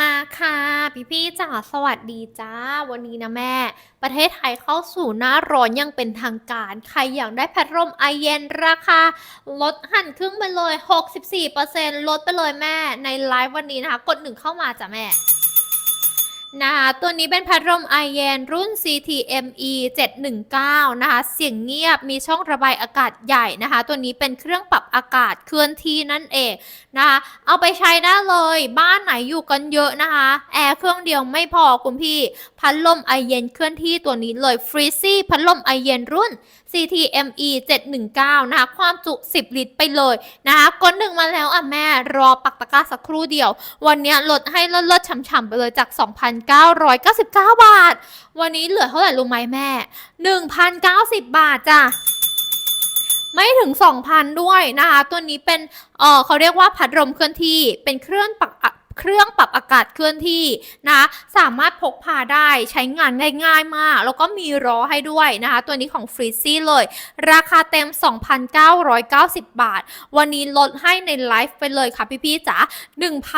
มาค่ะ พี่พี่ๆจ๋าสวัสดีจ้า วันนี้นะแม่ ประเทศไทยเข้าสู่หน้าร้อนยังเป็นทางการ ใครอยากได้พัดลมไอเย็นราคา ลดหั่นครึ่งไปเลย 64%ลดไปเลยแม่ในไลฟ์วันนี้นะคะ กดหนึ่งเข้ามาจ้ะแม่ นะคะตัวนี้เป็นพัดลมไอเย็นรุ่น CTME 719 นะคะ เสียงเงียบมีช่องระบายอากาศใหญ่นะคะ ตัวนี้เป็นเครื่องปรับอากาศเคลื่อนที่นั่นเองนะคะ เอาไปใช้ได้เลย บ้านไหนอยู่กันเยอะนะคะ แอร์เครื่องเดียวไม่พอคุณพี่ พัดลมไอเย็นเคลื่อนที่ตัวนี้เลยฟรีซี่พัดลมไอเย็นรุ่น CTME 719 นะคะ ความจุ 10 ลิตรไปเลยนะคะกดหนึ่งมาแล้วอะแม่รอปักตะกร้าสักครู่เดียว วันนี้ลดให้ลิศๆฉ่ำๆไปเลยจาก 2,000 1,999 บาท วันนี้เหลือเท่าไหร่รู้ไหมแม่ 1,090 บาทจ้ะไม่ถึง 2,000 ด้วยนะคะ ตัวนี้เป็น เออเขาเรียกว่าพัดลมเคลื่อนที่ เป็นเครื่องปักเครื่อง กาศเคลื่อนที่นะคะสามารถพกพาได้ใช้งานง่ายๆมาก แล้วก็มีล้อให้ด้วยนะคะ ตัวนี้ของฟรีซี่เลย ราคาเต็ม 2,990 บาท วันนี้ลดให้ในไลฟ์ไปเลยค่ะพี่ๆจ๋า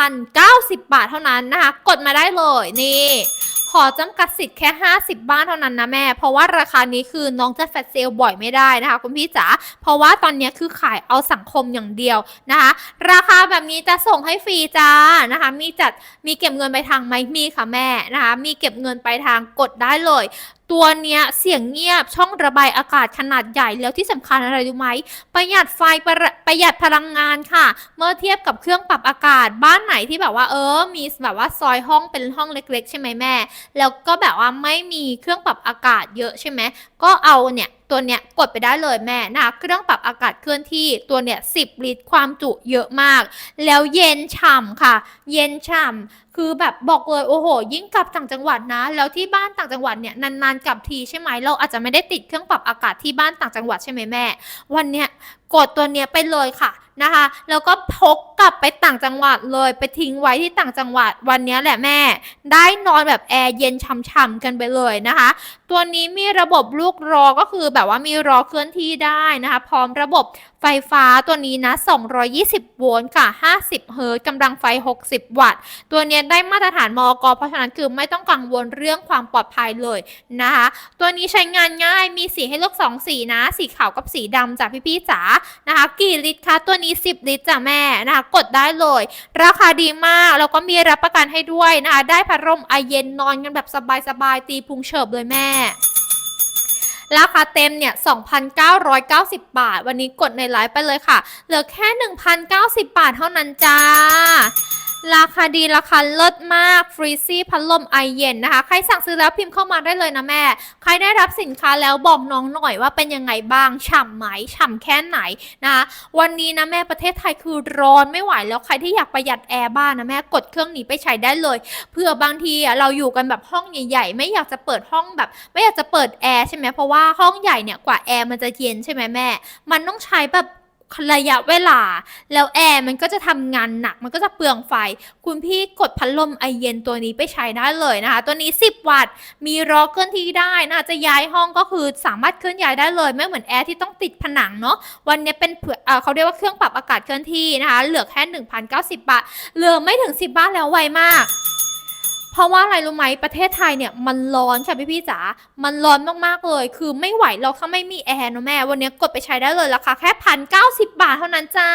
1,090 บาทเท่านั้นนะคะ กดมาได้เลยนี่ ขอจำกัดสิทธิ์แค่ 50 บ้านเท่านั้นนะแม่ เพราะว่าราคานี้คือน้องจะแฟตเซลบ่อยไม่ได้นะคะคุณพี่จ๋า เพราะว่าตอนนี้คือขายเอาสังคมอย่างเดียวนะคะ ราคาแบบนี้จะส่งให้ฟรีจ้านะคะ มีจัดมีเก็บเงินไปทางไหมมีค่ะแม่นะคะ มีเก็บเงินไปทางกดได้เลย ตัวเนี้ยเสียงเงียบช่องระบายอากาศขนาดใหญ่แล้วที่สำคัญอะไรรู้ไหมประหยัดไฟประประหยัดพลังงานค่ะ เมื่อเทียบกับเครื่องปรับอากาศบ้านไหนที่แบบว่าเออ มีแบบว่าซอยห้องเป็นห้องเล็ก ๆ ใช่ไหมแม่ แล้วก็แบบว่าไม่มีเครื่องปรับอากาศเยอะใช่ไหมก็เอาเนี่ย ตัวเนี้ยกดไปได้เลยแม่นะเครื่องปรับอากาศเคลื่อนที่ตัวเนี้ย10ลิตรความจุเยอะมาก แล้วเย็นฉ่ำค่ะ เย็นฉ่ำคือแบบบอกเลยโอ้โห ยิ่งกลับต่างจังหวัดนะ แล้วที่บ้านต่างจังหวัดเนี่ยนานๆกลับทีใช่ไหมเราอาจจะไม่ได้ติดเครื่องปรับอากาศที่บ้านต่างจังหวัดใช่ไหมแม่ วันเนี้ยกดตัวเนี้ยไปเลยค่ะนะคะ แล้วก็พกกลับไปต่างจังหวัดเลย ไปทิ้งไว้ที่ต่างจังหวัดวันเนี้ยแหละแม่ ได้นอนแบบแอร์เย็นฉ่ำๆกันไปเลยนะคะตัวนี้มีระบบลูกรอก็คือแบบว่ามีรอเคลื่อนที่ได้นะคะ พร้อมระบบไฟฟ้าตัวนี้นะ 220 โวลต์ค่ะ 50 เฮิร์ตกำลังไฟ 60 วัตต์ ตัวเนี้ยได้มาตรฐานมอกเพราะฉะนั้นคือไม่ต้องกังวลเรื่องความปลอดภัยเลยนะคะ ตัวนี้ใช้งานง่าย มีสีให้เลือก 2 สีนะ สีขาวกับสีดำจ้ะพี่ๆจ๋า นะคะ กี่ลิตรคะ ตัวนี้ 10 ลิตรจ้ะแม่นะคะ กดได้เลย ราคาดีมาก แล้วก็มีรับประกันให้ด้วยนะคะ ได้พัดลมไอเย็นนอนกันแบบสบายๆ ตีพุงเฉิบเลยแม่ราคาเต็มเนี่ย 2,990 บาท วันนี้กดในไลฟ์ไปเลยค่ะ เหลือแค่ 1,090 บาทเท่านั้นจ้า ราคาดีราคาเลิศมากฟรีซี่พัดลมไอเย็นนะคะ ใครสั่งซื้อแล้วพิมพ์เข้ามาได้เลยนะแม่ ใครได้รับสินค้าแล้วบอกน้องหน่อยว่าเป็นยังไงบ้างฉ่ำไหมฉ่ำแค่ไหนนะคะวันนี้นะแม่ประเทศไทยคือร้อนไม่ไหวแล้วใครที่อยากประหยัดแอร์บ้านนะแม่กดเครื่องนี้ไปใช้ได้เลยเผื่อบางทีเราอยู่กันแบบห้องใหญ่ ๆ ไม่อยากจะเปิดห้องแบบ ไม่อยากจะเปิดแอร์ใช่ไหมเพราะว่าห้องใหญ่เนี่ยกว่าแอร์มันจะเย็นใช่ไหมแม่ มันต้องใช้แบบ ระยะเวลา แล้วแอร์มันก็จะทำงานหนักมันก็จะเปลืองไฟ คุณพี่กดพัดลมไอเย็นตัวนี้ไปใช้ได้เลยนะคะ ตัวนี้ 10 วัตต์ มีล้อเคลื่อนที่ได้นะจะย้ายห้องก็คือสามารถเคลื่อนย้ายได้เลย ไม่เหมือนแอร์ที่ต้องติดผนังเนาะวันนี้เป็นเผื่อเอ่อเขาเรียกว่าเครื่องปรับอากาศเคลื่อนที่นะคะ เหลือแค่ 1,090 บาทเหลือไม่ถึง 10บาทแล้วไวมาก เพราะว่าอะไรรู้ไหมประเทศไทยเนี่ยมันร้อนค่ะพี่พี่จ๋า มันร้อนมากๆเลย คือไม่ไหวเราถ้าไม่มีแอร์นะแม่ วันนี้กดไปใช้ได้เลยราคาแค่พันเก้าสิบบาทเท่านั้นจ้า